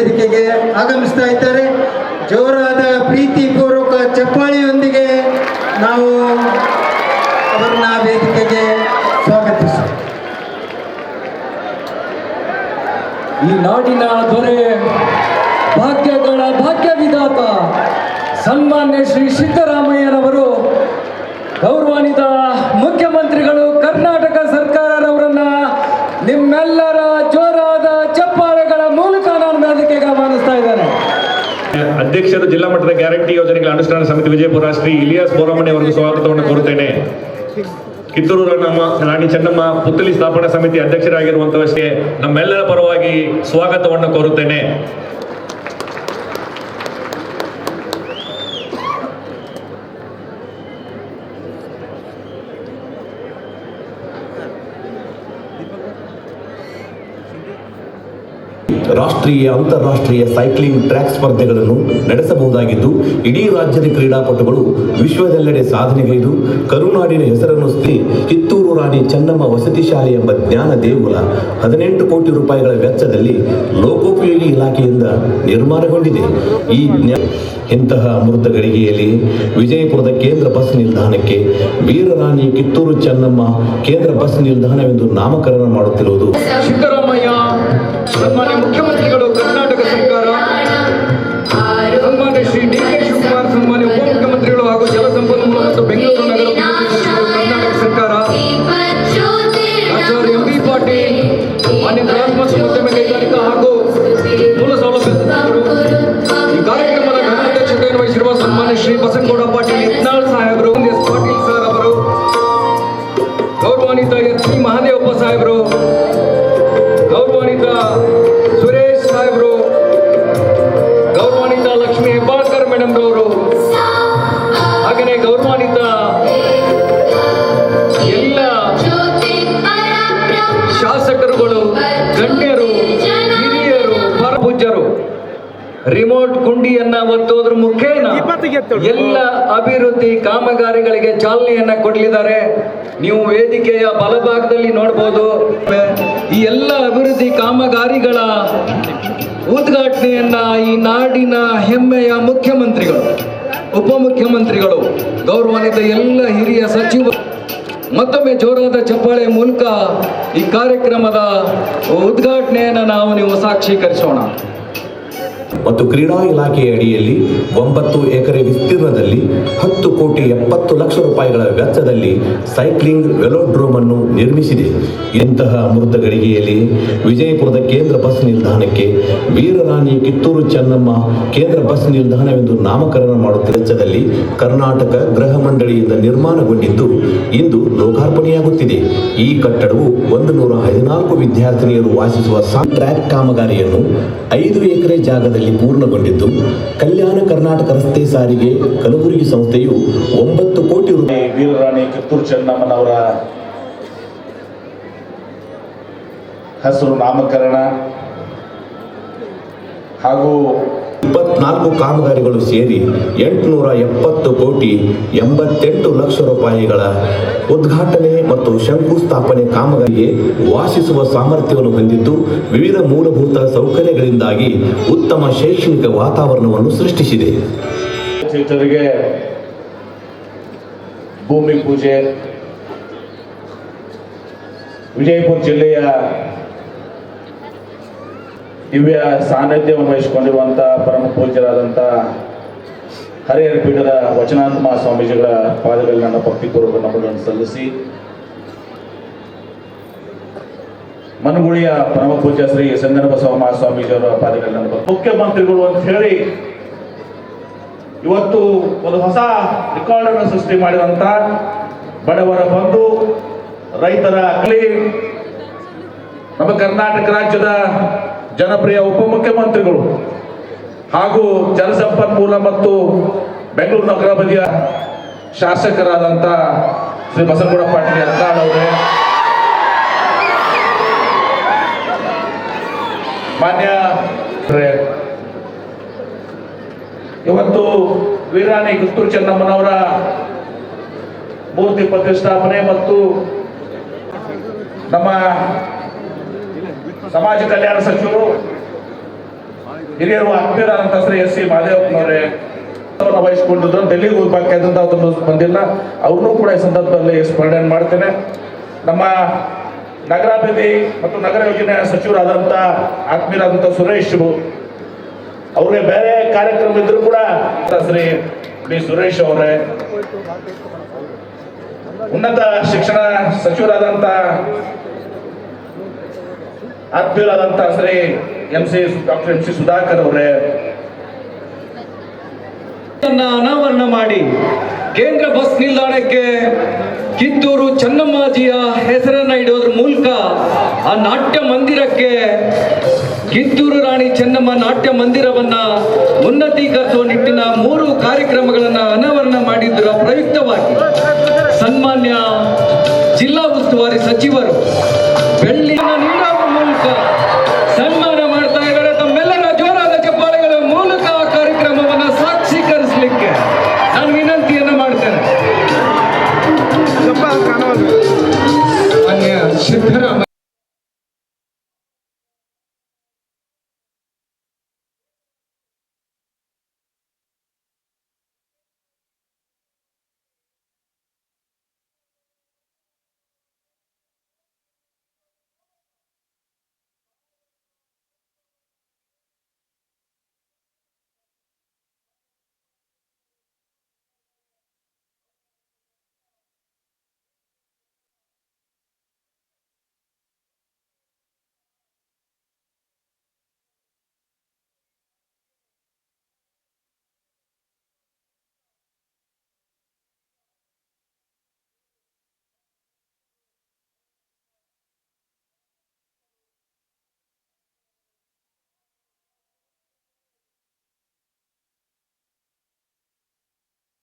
ವೇದಿಕೆಗೆ ಆಗಮಿಸ್ತಾ ಇದ್ದಾರೆ. ಜೋರಾದ ಪ್ರೀತಿಪೂರ್ವಕ ಚಪ್ಪಾಳಿಯೊಂದಿಗೆ ನಾವು ಅವರನ್ನ ವೇದಿಕೆಗೆ ಸ್ವಾಗತಿಸ್ತೇವೆ ಈ ನಾಡಿನ ದೊರೆ ಭಾಗ್ಯಗಳ ಭಾಗ್ಯ ವಿಧಾತ ಸನ್ಮಾನ್ಯ ಶ್ರೀ ಸಿದ್ದರಾಮಯ್ಯನವರು ಗೌರವಾನ್ವಿತ ಮುಖ್ಯಮಂತ್ರಿಗಳು ಕರ್ನಾಟಕ ಸರ್ಕಾರರವರನ್ನ ನಿಮ್ಮೆಲ್ಲರ ಜೋರಾದ ಚಪ್ಪಾಳೆಗಳ ಮೂಲಕ ನಾನು ವೇದಿಕೆಗೆ ಆಹ್ವಾನಿಸ್ತಾ ಇದ್ದೇನೆ ಅಧ್ಯಕ್ಷರು ಜಿಲ್ಲಾ ಮಟ್ಟದ ಗ್ಯಾರಂಟಿ ಯೋಜನೆಗಳ ಅನುಷ್ಠಾನ ಸಮಿತಿ ವಿಜಯಪುರ ಶ್ರೀ ಇಲಿಯಾಸ್ ಬೋರಮಣಿ ಅವರಿಗೆ ಸ್ವಾಗತವನ್ನು ಕೋರುತ್ತೇನೆ. ಕಿತ್ತೂರು ನಮ್ಮ ರಾಣಿ ಚೆನ್ನಮ್ಮ ಪುತ್ತಲಿ ಸ್ಥಾಪನಾ ಸಮಿತಿ ಅಧ್ಯಕ್ಷರಾಗಿರುವಂತವಷ್ಟೇ ನಮ್ಮೆಲ್ಲರ ಪರವಾಗಿ ಸ್ವಾಗತವನ್ನು ಕೋರುತ್ತೇನೆ. ರಾಷ್ಟ್ರೀಯ, ಅಂತಾರಾಷ್ಟ್ರೀಯ ಸೈಕ್ಲಿಂಗ್ ಟ್ರ್ಯಾಕ್ ಸ್ಪರ್ಧೆಗಳನ್ನು ನಡೆಸಬಹುದಾಗಿದ್ದು, ಇಡೀ ರಾಜ್ಯದ ಕ್ರೀಡಾಪಟುಗಳು ವಿಶ್ವದೆಲ್ಲೆಡೆ ಸಾಧನೆಗೈದು, ಕರುನಾಡಿನ ಹೆಸರನ್ನು ಸ್ಥಿ ಕಿತ್ತೂರು ರಾಣಿ ಚೆನ್ನಮ್ಮ ವಸತಿ ಶಾಲೆ ಎಂಬ ಜ್ಞಾನ ದೇಗುಲ ಹದಿನೆಂಟು ಕೋಟಿ ರೂಪಾಯಿಗಳ ವೆಚ್ಚದಲ್ಲಿ ಲೋಕೋಪಯೋಗಿ ಇಲಾಖೆಯಿಂದ ನಿರ್ಮಾಣಗೊಂಡಿದೆ. ಈ ಇಂತಹ ಅಮೃತ ಗಳಿಗೆಯಲ್ಲಿ ವಿಜಯಪುರದ ಕೇಂದ್ರ ಬಸ್ ನಿಲ್ದಾಣಕ್ಕೆ ವೀರರಾಣಿ ಕಿತ್ತೂರು ಚೆನ್ನಮ್ಮ ಕೇಂದ್ರ ಬಸ್ ನಿಲ್ದಾಣವೆಂದು ನಾಮಕರಣ ಮಾಡುತ್ತಿರುವುದು. ಸಿದ್ದರಾಮಯ್ಯ ಸನ್ಮಾನ್ಯ ಮುಖ್ಯಮಂತ್ರಿಗಳು ಕರ್ನಾಟಕ ಸರ್ಕಾರ. ಸನ್ಮಾನ್ಯ ಶ್ರೀ ಡಿ ಕೆ ಶಿವಕುಮಾರ್ ಸನ್ಮಾನ್ಯ ಗಣ್ಯರು ಹಿರಿಯರು ಪರಪೂಜ್ಯರು ರಿಮೋಟ್ ಕುಂಡಿಯನ್ನ ಒತ್ತೋದ್ರ ಮುಖೇನ ಎಲ್ಲ ಅಭಿವೃದ್ಧಿ ಕಾಮಗಾರಿಗಳಿಗೆ ಚಾಲನೆಯನ್ನ ಕೊಡಲಿದ್ದಾರೆ. ನೀವು ವೇದಿಕೆಯ ಬಲಭಾಗದಲ್ಲಿ ನೋಡಬಹುದು ಈ ಎಲ್ಲ ಅಭಿವೃದ್ಧಿ ಕಾಮಗಾರಿಗಳ ಉದ್ಘಾಟನೆಯನ್ನ ಈ ನಾಡಿನ ಹೆಮ್ಮೆಯ ಮುಖ್ಯಮಂತ್ರಿಗಳು ಉಪಮುಖ್ಯಮಂತ್ರಿಗಳು ಗೌರವಾನ್ವಿತ ಎಲ್ಲ ಹಿರಿಯ ಸಚಿವರು ಮತ್ತೊಮ್ಮೆ ಜೋರಾದ ಚಪ್ಪಾಳೆ ಮೂಲಕ ಈ ಕಾರ್ಯಕ್ರಮದ ಉದ್ಘಾಟನೆಯನ್ನು ನಾವು ನೀವು ಸಾಕ್ಷೀಕರಿಸೋಣ. ಮತ್ತು ಕ್ರೀಡಾ ಇಲಾಖೆಯ ಅಡಿಯಲ್ಲಿ ಒಂಬತ್ತು ಎಕರೆ ವಿಸ್ತೀರ್ಣದಲ್ಲಿ ಹತ್ತು ಕೋಟಿ ಎಪ್ಪತ್ತು ಲಕ್ಷ ರೂಪಾಯಿಗಳ ವೆಚ್ಚದಲ್ಲಿ ಸೈಕ್ಲಿಂಗ್ ವೆಲೋಡ್ರೋಮ್ ಅನ್ನು ನಿರ್ಮಿಸಿದೆ. ಇಂತಹ ಅಮೃತ ಗಳಿಗೆಯಲ್ಲಿ ವಿಜಯಪುರದ ಕೇಂದ್ರ ಬಸ್ ನಿಲ್ದಾಣಕ್ಕೆ ವೀರರಾಣಿ ಕಿತ್ತೂರು ಚೆನ್ನಮ್ಮ ಕೇಂದ್ರ ಬಸ್ ನಿಲ್ದಾಣವೆಂದು ನಾಮಕರಣ ಮಾಡುತ್ತಿರುವ ವೆಚ್ಚದಲ್ಲಿ ಕರ್ನಾಟಕ ಗೃಹ ಮಂಡಳಿಯಿಂದ ನಿರ್ಮಾಣಗೊಂಡಿದ್ದು ಇಂದು ಲೋಕಾರ್ಪಣೆಯಾಗುತ್ತಿದೆ. ಈ ಕಟ್ಟಡವು ಒಂದು ನೂರ ಹದಿನಾಲ್ಕು ವಿದ್ಯಾರ್ಥಿನಿಯರು ವಾಸಿಸುವ ಟ್ರ್ಯಾಕ್ ಕಾಮಗಾರಿಯನ್ನು ಐದು ಎಕರೆ ಜಾಗದಲ್ಲಿ ಪೂರ್ಣಗೊಂಡಿದ್ದು, ಕಲ್ಯಾಣ ಕರ್ನಾಟಕ ರಸ್ತೆ ಸಾರಿಗೆ ಕಲಬುರಗಿ ಸಂಸ್ಥೆಯು ಒಂಬತ್ತು ಕೋಟಿ ರೂಪಾಯಿ ವೀರರಾಣಿ ಕಿತ್ತೂರು ಚೆನ್ನಮ್ಮನವರ ಹೆಸರು ನಾಮಕರಣ ಹಾಗೂ ಇಪ್ಪತ್ನಾಲ್ಕು ಕಾಮಗಾರಿಗಳು ಸೇರಿ ಎಂಟುನೂರ ಎಪ್ಪತ್ತು ಕೋಟಿ ಎಂಬತ್ತೆಂಟು ಲಕ್ಷ ರೂಪಾಯಿಗಳ ಉದ್ಘಾಟನೆ ಮತ್ತು ಶಂಕುಸ್ಥಾಪನೆ ಕಾಮಗಾರಿಗೆ ವಾಸಿಸುವ ಸಾಮರ್ಥ್ಯವನ್ನು ಹೊಂದಿದ್ದು, ವಿವಿಧ ಮೂಲಭೂತ ಸೌಕರ್ಯಗಳಿಂದಾಗಿ ಉತ್ತಮ ಶೈಕ್ಷಣಿಕ ವಾತಾವರಣವನ್ನು ಸೃಷ್ಟಿಸಿದೆ. ಭೂಮಿ ಪೂಜೆ, ವಿಜಯಪುರ ಜಿಲ್ಲೆಯ ದಿವ್ಯ ಸಾನ್ನಿಧ್ಯವನ್ನು ವಹಿಸಿಕೊಂಡಿರುವಂಥ ಪರಮ ಪೂಜ್ಯರಾದಂಥ ಹರಿಹರ ಪೀಠದ ವಚನಾತ್ಮ ಸ್ವಾಮೀಜಿಗಳ ಪಾದಗಳಲ್ಲಿ ನನ್ನ ಭಕ್ತಿಪೂರ್ವಕ ನಮನಗಳನ್ನು ಸಲ್ಲಿಸಿ, ಮನುಗುಳಿಯ ಪರಮ ಪೂಜ್ಯ ಶ್ರೀ ಬಸವ ಮಹಾಸ್ವಾಮೀಜಿಯವರ ಪಾದಗಳಲ್ಲಿ ನನ್ನ ಮುಖ್ಯಮಂತ್ರಿಗಳು ಅಂತ ಹೇಳಿ ಇವತ್ತು ಒಂದು ಹೊಸ ರೆಕಾರ್ಡ್ ಅನ್ನು ಸೃಷ್ಟಿ ಮಾಡಿದಂತ ಬಡವರ ಬಂಧು, ರೈತರ ಅಕ್ಲಿ ನಮ್ಮ ಕರ್ನಾಟಕ ರಾಜ್ಯದ ಜನಪ್ರಿಯ ಉಪಮುಖ್ಯಮಂತ್ರಿಗಳು ಹಾಗೂ ಜಲಸಂಪನ್ಮೂಲ ಮತ್ತು ಬೆಂಗಳೂರು ನಗರ ಬದಿಯ ಶಾಸಕರಾದಂಥ ಶ್ರೀ ಬಸವಗೌಡ ಪಾಟೀಲ್ ಯತ್ನಾಳ್ ಅವರೇ. ಮಾನ್ಯ ಇವತ್ತು ವೀರಾಣಿ ಕಿತ್ತೂರು ಚೆನ್ನಮ್ಮನವರ ಮೂರ್ತಿ ಪ್ರತಿಷ್ಠಾಪನೆ ಮತ್ತು ನಮ್ಮ ಸಮಾಜ ಕಲ್ಯಾಣ ಸಚಿವರು, ಹಿರಿಯರು ಆತ್ಮೀಯರಾದಂಥ ಶ್ರೀ ಎಸ್ ಸಿ ಮಾದೇವಪ್ಪನವರೇ ವಹಿಸಿಕೊಂಡಿದ್ರು ಡೆಲ್ಲಿಗೆ ಹೋಗ್ಬೇಕಾದಂತ ಅದನ್ನು ಬಂದಿಲ್ಲ. ಅವ್ರನ್ನೂ ಕೂಡ ಈ ಸಂದರ್ಭದಲ್ಲಿ ಸ್ಮರಣೆ ಮಾಡ್ತೇನೆ. ನಮ್ಮ ನಗರಾಭಿವೃದ್ಧಿ ಮತ್ತು ನಗರ ಯೋಜನೆ ಸಚಿವರಾದಂಥ ಆತ್ಮೀಯರಾದಂಥ ಸುರೇಶ್ ಅವ್ರಿಗೆ ಬೇರೆ ಕಾರ್ಯಕ್ರಮ ಇದ್ರು ಕೂಡ ಶ್ರೀ ಬಿ ಸುರೇಶ್ ಅವರೇ. ಉನ್ನತ ಶಿಕ್ಷಣ ಸಚಿವರಾದಂಥ ಆತ್ಮೀಯರಾದಂಥ Shri M C doctor M C Sudhakar ಅವರೇ. ಅನಾವರಣ ಮಾಡಿ ಕೇಂದ್ರ ಬಸ್ ನಿಲ್ದಾಣಕ್ಕೆ ಕಿತ್ತೂರು ಚೆನ್ನಮ್ಮಾಜಿಯ ಹೆಸರನ್ನ ಇಡೋದ್ರ ಮೂಲಕ ಆ ನಾಟ್ಯ ಮಂದಿರಕ್ಕೆ ಕಿತ್ತೂರು ರಾಣಿ ಚೆನ್ನಮ್ಮ ನಾಟ್ಯ ಮಂದಿರವನ್ನ ಉನ್ನತೀಕರಿಸುವ ನಿಟ್ಟಿನ ಮೂರು ಕಾರ್ಯಕ್ರಮಗಳನ್ನ ಅನಾವರಣ ಮಾಡಿದ್ರ ಪ್ರಯುಕ್ತವಾಗಿ ಸನ್ಮಾನ್ಯ ಜಿಲ್ಲಾ ಉಸ್ತುವಾರಿ ಸಚಿವರು ಬೆಳ್ಳಿ